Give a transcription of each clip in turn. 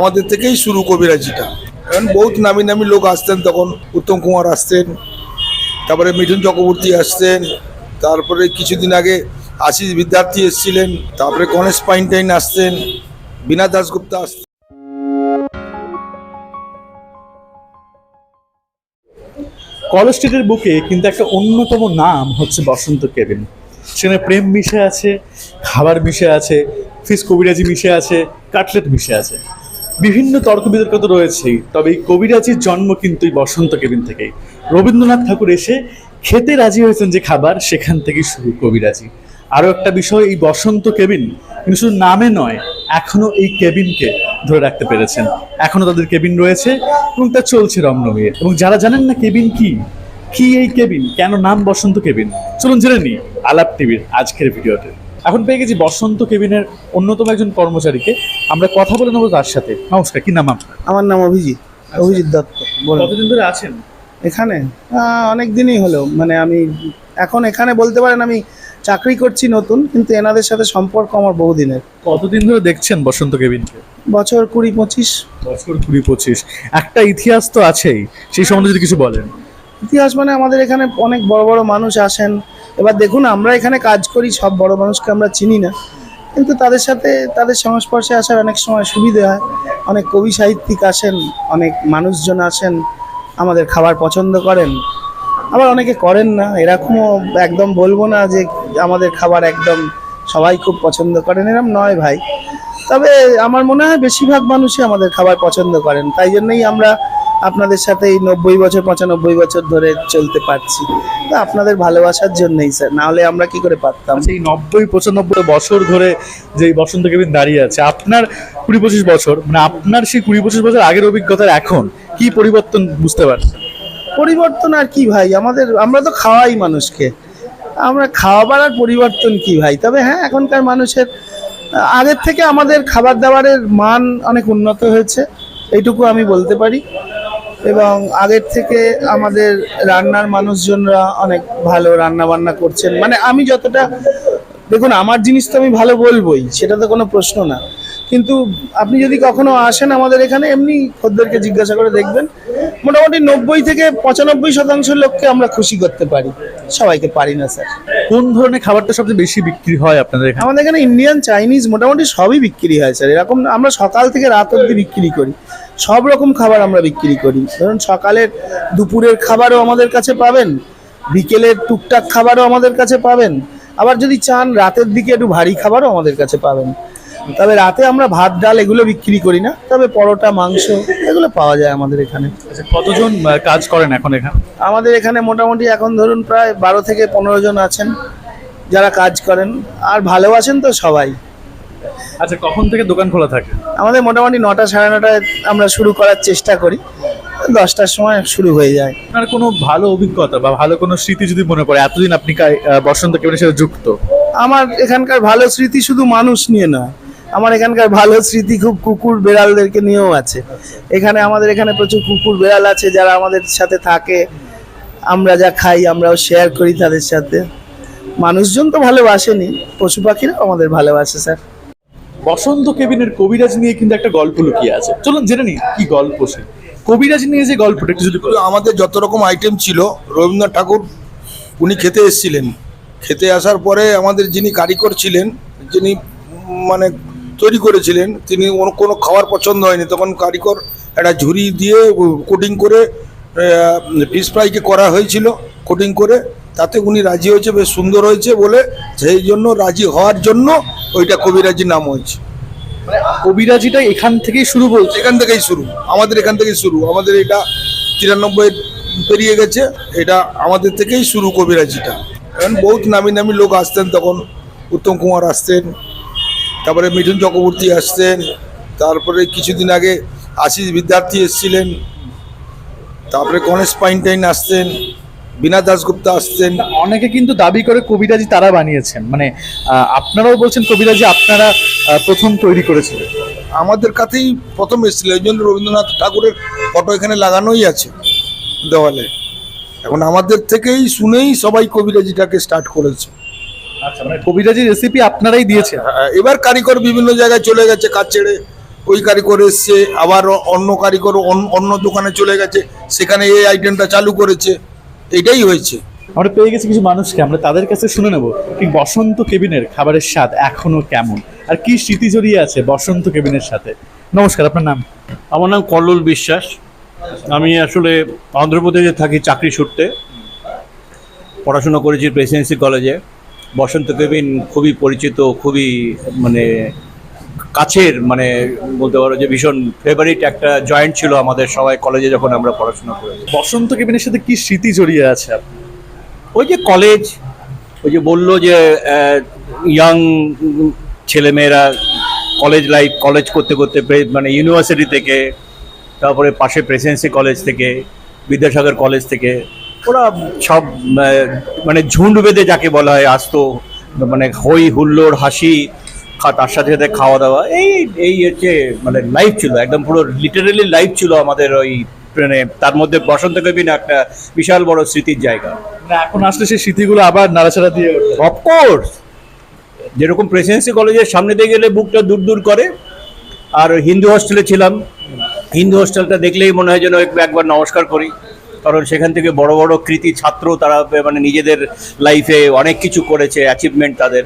আমাদের থেকেই শুরু কবিরাজিটা। কারণ বহুত নামি নামি লোক আসতেন তখন, উত্তম কুমার আসতেন, তারপরে মিঠুন চক্রবর্তী আসতেন, তারপরে কিছুদিন আগে আশিস বিদ্যার্থী এসেছিলেন, তারপরে গণেশ পাইনটাইন আসতেন বীণা দাসগুপ্তা আসতেন কলেজ স্ট্রিটের বুকে কিন্তু একটা অন্যতম নাম হচ্ছে বসন্ত কেবিন। সেখানে প্রেম মিশে আছে, খাবার মিশে আছে, ফিস কবিরাজি মিশে আছে, কাটলেট মিশে আছে। বিভিন্ন তর্ক বিতর্ক তো রয়েছেই, তবে এই কবিরাজির জন্ম কিন্তু এই বসন্ত কেবিন থেকেই। রবীন্দ্রনাথ ঠাকুর এসে খেতে রাজি হয়েছেন যে খাবার, সেখান থেকেই শুরু কবিরাজি। আরও একটা বিষয়, এই বসন্ত কেবিন কিন্তু শুধু নামে নয়, এখনও এই কেবিনকে ধরে রাখতে পেরেছেন। এখনও তাদের কেবিন রয়েছে এবং তা চলছে রমরমিয়ে। এবং যারা জানেন না কেবিন কি কি এই কেবিন, কেন নাম বসন্ত কেবিন, চলুন জেনে নিই আলাপ টিভির আজকের ভিডিওতে। এখন পেয়ে গেছি বসন্ত কেবিনের অন্যতম একজন কর্মচারীকে। আমরা কথা বলে নেব তার সাথে। নমস্কার কি নাম আপনার? আমার নাম অভিজিৎ অভিজিৎ দত্ত কতদিন ধরে আছেন? এখানে? অনেক দিনই হলো। মানে আমি এখন এখানে বলতে পারেন আমি চাকরি করছি নতুন কিন্তু এনাদের সাথে সম্পর্ক আমার বহুদিনের। কতদিন ধরে দেখছেন বসন্ত কেবিনকে? বছর কুড়ি পঁচিশ। বছর কুড়ি পঁচিশ। একটা ইতিহাস তো আছেই সেই সম্বন্ধে যদি কিছু বলেন। ইতিহাস মানে আমাদের এখানে অনেক বড় বড় মানুষ আসেন। এবার দেখুন, আমরা এখানে কাজ করি, সব বড় মানুষকে আমরা চিনি না। কিন্তু তাদের সাথে, তাদের সংস্পর্শে আসার অনেক সময় সুবিধে হয়। অনেক কবি সাহিত্যিক আসেন, অনেক মানুষজন আসেন, আমাদের খাবার পছন্দ করেন। আবার অনেকে করেন না। এরকমও একদম বলব না যে আমাদের খাবার একদম সবাই খুব পছন্দ করেন এরকম নয় ভাই। তবে আমার মনে হয় বেশিরভাগ মানুষই আমাদের খাবার পছন্দ করেন। তাই জন্যই আমরা আপনাদের সাথে এই নব্বই বছর পঁচানব্বই বছর ধরে চলতে পারছি। তো আপনাদের ভালোবাসার জন্যই স্যার নাহলে আমরা কি করে পারতাম? আচ্ছা এই নব্বই পঁচানব্বই বছর ধরে যে বসন্ত কেবিন দাঁড়িয়ে আছে আপনার কুড়ি পঁচিশ বছর মানে আপনার সেই কুড়ি পঁচিশ বছর আগের অভিজ্ঞতার এখন কি পরিবর্তন বুঝতে পারছেন? পরিবর্তন আর কি ভাই? আমাদের আমরা তো খাওয়াই মানুষকে। আমরা খাওয়াবার আর পরিবর্তন কি ভাই? তবে হ্যাঁ এখনকার মানুষের আগের থেকে আমাদের খাবার দাবারের মান অনেক উন্নত হয়েছে এইটুকু আমি বলতে পারি। এবং আগের থেকে আমাদের রান্নার মানুষজনরা অনেক ভালো রান্না বান্না করছেন। মানে আমি যতটা দেখুন আমার জিনিস তো আমি ভালো বলবোই সেটা তো কোনো প্রশ্ন না। কিন্তু আপনি যদি কখনো আসেন আমাদের এখানে এমনি খদ্দেরকে জিজ্ঞাসা করে দেখবেন মোটামুটি নব্বই থেকে পঁচানব্বই শতাংশ লোককে আমরা খুশি করতে পারি। সবাইকে পারি না স্যার। কোন ধরনের খাবারটা সবচেয়ে বেশি বিক্রি হয় আপনাদের এখানে? আমাদের এখানে ইন্ডিয়ান চাইনিজ মোটামুটি সবই বিক্রি হয় স্যার। এরকম আমরা সকাল থেকে রাত অবধি বিক্রি করি। সব রকম খাবার আমরা বিক্রি করি। ধরুন সকালের দুপুরের খাবারও আমাদের কাছে পাবেন বিকেলের টুকটাক খাবারও আমাদের কাছে পাবেন আবার যদি চান রাতের দিকে একটু ভারী খাবারও আমাদের কাছে পাবেন। তবে রাতে আমরা ভাত ডাল এগুলো বিক্রি করি না তবে পরোটা মাংস এগুলো পাওয়া যায় আমাদের এখানে। আচ্ছা, কতজন কাজ করেন এখন এখানে? আমাদের এখানে মোটামুটি এখন ধরুন প্রায় বারো থেকে পনেরো জন আছেন যারা কাজ করেন আর ভালোবাসেন তো সবাই। আচ্ছা কখন থেকে দোকান খোলা থাকে? আমাদের মোটামুটি নটা সাড়ে নটায় আমরা শুরু করার চেষ্টা করি। দশটার সময় শুরু হয়ে যায়। আপনার কোনো ভালো অভিজ্ঞতা বা ভালো কোনো স্মৃতি যদি মনে পড়ে এতদিন আপনি বসন্ত কেবিনের সাথে যুক্ত? আমার এখানকার ভালো স্মৃতি শুধু মানুষ নিয়ে নয় আমার এখানকার ভালো স্মৃতি খুব কুকুর বেড়ালদেরকে নিয়েও আছে। এখানে আমাদের এখানে প্রচুর কুকুর বেড়াল আছে যারা আমাদের সাথে থাকে। আমরা যা খাই আমরাও শেয়ার করি তাদের সাথে। মানুষজন তো ভালোবাসেনি পশু পাখিরাও আমাদের ভালোবাসে স্যার। বসন্ত কেবিনের কবিরাজ নিয়ে কিন্তু একটা গল্প লুকিয়ে আছে। চলুন জেনে নিই কি গল্প সে। কবিরাজ নিয়ে যে গল্পটা একটু যদি আমাদের যত রকম আইটেম ছিল, রবীন্দ্রনাথ ঠাকুর, উনি খেতে এসেছিলেন। খেতে আসার পরে আমাদের যিনি কারিগর ছিলেন, যিনি মানে তৈরি করেছিলেন, তিনি কোনো খাবার পছন্দ হয়নি। তখন কারিগর একটা ঝুড়ি দিয়ে কোটিং করে ফিশ ফ্রাইকে করা হয়েছিল কোটিং করে, তাতে উনি রাজি হয়েছে, বেশ সুন্দর হয়েছে বলে, সেই জন্য রাজি হওয়ার জন্য ওইটা কবিরাজি নাম হয়েছে। কবিরাজিটা এখান থেকেই শুরু বলছে? এখান থেকেই শুরু। আমাদের এখান থেকেই শুরু। আমাদের এটা তিরানব্বই পেরিয়ে গেছে। এটা আমাদের থেকেই শুরু কবিরাজিটা। কারণ বহুত নামি নামি লোক আসতেন তখন। উত্তম কুমার আসতেন তারপরে মিঠুন চক্রবর্তী আসতেন তারপরে কিছুদিন আগে আশিস বিদ্যার্থী এসেছিলেন তারপরে গণেশ পাইনটাইন আসতেন বীণা দাসগুপ্তা আসছেন। অনেকে কিন্তু দাবি করে কবিরাজি তারা বানিয়েছেন। মানে আপনারাও বলছেন কবিরাজি আপনারা প্রথম তৈরি করেছিলেন। আমাদের কাছেই প্রথম এসেছিল। এই জন্য রবীন্দ্রনাথ ঠাকুরের ফটো এখানে লাগানোই আছে দেওয়ালে। এখন আমাদের থেকেই শুনেই সবাই কবিরাজিটাকে স্টার্ট করেছে। আচ্ছা মানে কবিরাজি রেসিপি আপনারাই দিয়েছেন? আহ, এবার কারিগর বিভিন্ন জায়গায় চলে গেছে কাজ ছেড়ে ওই কারিগর এসছে আবার অন্য কারিগর অন্য দোকানে চলে গেছে। সেখানে এই আইটেমটা চালু করেছে। এটাই হয়েছে। আমরা পেয়ে গেছি কিছু মানুষকে আমরা তাদের কাছে শুনে নেব কি বসন্ত কেবিনের খাবারের স্বাদ এখনও কেমন আর কি স্মৃতি জড়িয়ে আছে বসন্ত কেবিনের সাথে। নমস্কার আপনার নাম? আমার নাম কল্লোল বিশ্বাস। আমি আসলে অন্ধ্রপ্রদেশে থাকি চাকরি সূত্রে। পড়াশোনা করেছি প্রেসিডেন্সি কলেজে। বসন্ত কেবিন খুবই পরিচিত খুবই মানে কাছের মানে বলতে পারো যে ভীষণ ফেভারিট একটা জয়েন্ট ছিল আমাদের সবাই কলেজে যখন আমরা পড়াশোনা করেছি। বসন্ত কেবিনের সাথে কি স্মৃতি জড়িয়ে আছে ওই যে কলেজ ওই যে বলল যে ইয়াং ছেলেমেয়েরা কলেজ লাইফ কলেজ করতে করতে মানে ইউনিভার্সিটি থেকে তারপরে পাশে প্রেসিডেন্সি কলেজ থেকে বিদ্যাসাগর কলেজ থেকে ওরা সব মানে ঝুন্ড বেঁধে যাকে বলা হয় আসতো মানে হই হুল্লোড় হাসি তার সাথে সাথে খাওয়া দাওয়া। এই এই হচ্ছে মানে লাইফ ছিল একদম পুরো লিটারেলি লাইফ ছিল আমাদের ওই ট্রেনে তার মধ্যে বসন্ত কেবিন একটা বিশাল বড় স্মৃতির জায়গা। মানে এখন আসলে সেই স্মৃতিগুলো আবার নাড়াচাড়া দিয়ে। অফকোর্স যেরকম প্রেসিডেন্সি কলেজের সামনে দিয়ে গেলে বুকটা দূর দূর করে আর হিন্দু হস্টেলে ছিলাম। হিন্দু হস্টেলটা দেখলেই মনে হয় যেন একবার নমস্কার করি। কারণ সেখান থেকে বড় বড় কৃতি ছাত্র তারা মানে নিজেদের লাইফে অনেক কিছু করেছে অ্যাচিভমেন্ট তাদের।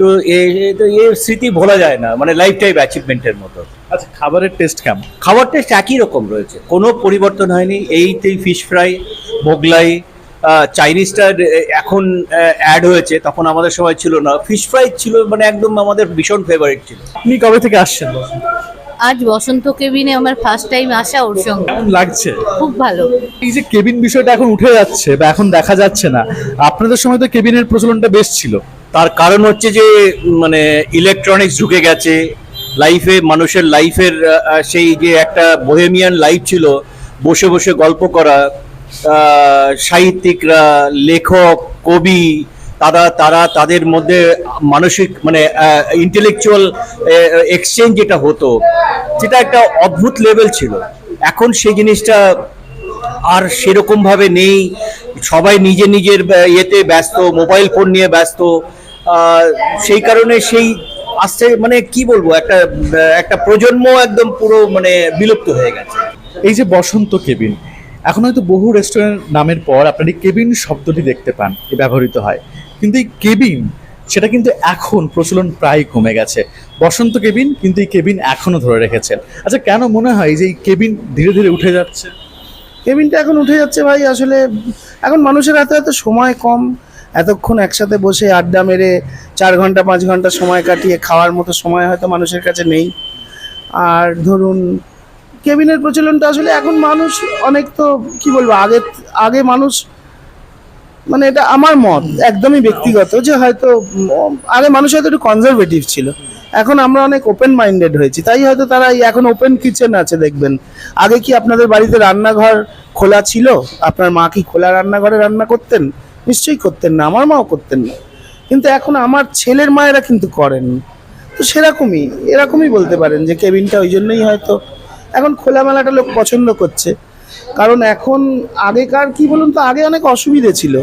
তো এ- এ- তো এ স্মৃতি ভোলা যায় না মানে লাইফ টাইম অ্যাচিভমেন্টের মতো। আচ্ছা খাবারের টেস্ট কেমন? খাবার টেস্ট একই রকম রয়েছে। কোনো পরিবর্তন হয়নি। এইতেই ফিশ ফ্রাই মোগলাই আহ, চাইনিজটা এখন অ্যাড হয়েছে। তখন আমাদের সময় ছিল না। ফিশ ফ্রাই ছিল মানে একদম আমাদের ভীষণ ফেভারিট ছিল। আপনি কবে থেকে আসছেন আজ বসন্ত কেবিনে আমার ফার্স্ট টাইম আসা ওর সঙ্গে। লাগছে? খুব ভালো। এই যে কেবিন বিষয়টা এখন উঠে যাচ্ছে বা এখন দেখা যাচ্ছে না আপনাদের সময় তো কেবিনের প্রচলনটা বেশ ছিল। তার কারণ হচ্ছে যে মানে ইলেকট্রনিক্স ঢুকে গেছে লাইফে মানুষের লাইফের সেই যে একটা বোহেমিয়ান লাইফ ছিল, বসে বসে গল্প করা সাহিত্যিকরা, লেখক, কবি, তারা তারা তাদের মধ্যে মানসিক মানে ইন্টেলেকচুয়াল এক্সচেঞ্জ যেটা হতো যেটা একটা অদ্ভুত লেভেল ছিল। এখন সেই জিনিসটা আর সেরকমভাবে নেই। সবাই নিজে নিজের ইয়েতে ব্যস্ত মোবাইল ফোন নিয়ে ব্যস্ত। সেই কারণে সেই আসছে মানে কি বলব একটা একটা প্রজন্ম একদম পুরো মানে বিলুপ্ত হয়ে গেছে। এই যে বসন্ত কেবিন এখন হয়তো বহু রেস্টুরেন্ট নামের পর আপনার এই কেবিন শব্দটি দেখতে পান এ ব্যবহৃত হয়। কিন্তু এই কেবিন সেটা কিন্তু এখন প্রচলন প্রায় কমে গেছে। বসন্ত কেবিন কিন্তু এই কেবিন এখনও ধরে রেখেছেন। আচ্ছা কেন মনে হয় যে এই কেবিন ধীরে ধীরে উঠে যাচ্ছে? কেবিনটা এখন উঠে যাচ্ছে ভাই আসলে এখন মানুষের হাতে এত সময় কম এতক্ষণ একসাথে বসে আড্ডা মেরে চার ঘণ্টা, পাঁচ ঘণ্টা সময় কাটিয়ে খাওয়ার মতো সময় হয়তো মানুষের কাছে নেই। আর ধরুন, কেবিনের প্রচলনটা আসলে এখন মানুষ অনেক তো, কি বলব, আগে আগে মানুষ মানে এটা আমার মত, একদমই ব্যক্তিগত যে হয়তো, আগে মানুষ হয়তো একটু কনজারভেটিভ ছিল। এখন আমরা অনেক ওপেন মাইন্ডেড হয়েছি। তাই হয়তো তারা এখন ওপেন কিচেন আছে দেখবেন। আগে কি আপনাদের বাড়িতে রান্নাঘর খোলা ছিল? আপনার মা কি খোলা রান্নাঘরে রান্না করতেন? নিশ্চয়ই করতেন না, আমার মাও করতেন না। কিন্তু এখন আমার ছেলের মায়েরা কিন্তু করেন। তো সেরকমই, এরকমই বলতে পারেন যে কেবিনটা ওই জন্যই হয়তো এখন খোলামেলাটা লোক পছন্দ করছে। কারণ এখন আগেকার, কি বলুন তো, আগে অনেক অসুবিধে ছিল।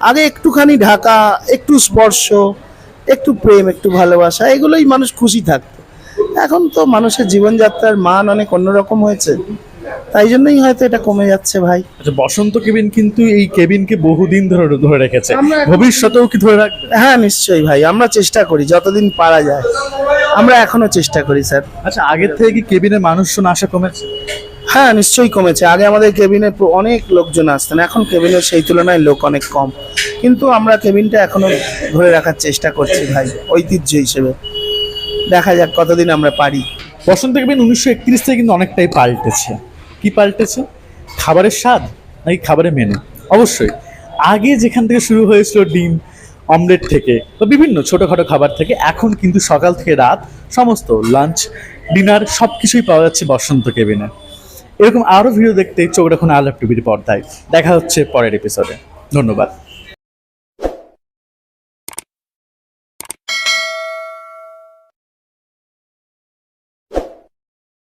আগে একটুখানি ঢাকা, একটু স্পর্শ, একটু প্রেম, একটু ভালোবাসা, এগুলোই মানুষ খুশি থাকতো। এখন তো মানুষের জীবনযাত্রার মান অনেক অন্যরকম হয়েছে। তাই জন্যই হয়তো এটা কমে যাচ্ছে ভাই। আচ্ছা বসন্ত কেবিন কিন্তু এই কেবিনকে বহুদিন ধরে ধরে রেখেছে। ভবিষ্যতেও কি ধরে রাখবে? হ্যাঁ নিশ্চয়ই ভাই আমরা চেষ্টা করি যতদিন পারা যায়। আমরা এখনও চেষ্টা করি স্যার। আচ্ছা আগের থেকে কি কেবিনে মানুষজন আসা কমেছে? হ্যাঁ নিশ্চয়ই কমেছে। আগে আমাদের কেবিনে অনেক লোকজন আসতেন এখন কেবিনের সেই তুলনায় লোক অনেক কম। কিন্তু আমরা কেবিনটা এখনও ধরে রাখার চেষ্টা করছি ভাই ঐতিহ্য হিসেবে। দেখা যাক কতদিন আমরা পারি। বসন্ত কেবিন উনিশশো একত্রিশ থেকে কিন্তু অনেকটাই পাল্টেছে। কি পাল্টেছে? খাবারের স্বাদ নাকি খাবারের মেনু অবশ্যই। আগে যেখান থেকে শুরু হয়েছিল ডিম অমলেট থেকে, বা বিভিন্ন ছোটোখাটো খাবার থেকে, এখন কিন্তু সকাল থেকে রাত সমস্ত লাঞ্চ ডিনার সব কিছুই পাওয়া যাচ্ছে বসন্ত কেবিনে এরকম আরও ভিডিও দেখতে চোখ রাখুন আলাপ টিভির পর্দায়। দেখা হচ্ছে পরের এপিসোডে ধন্যবাদ।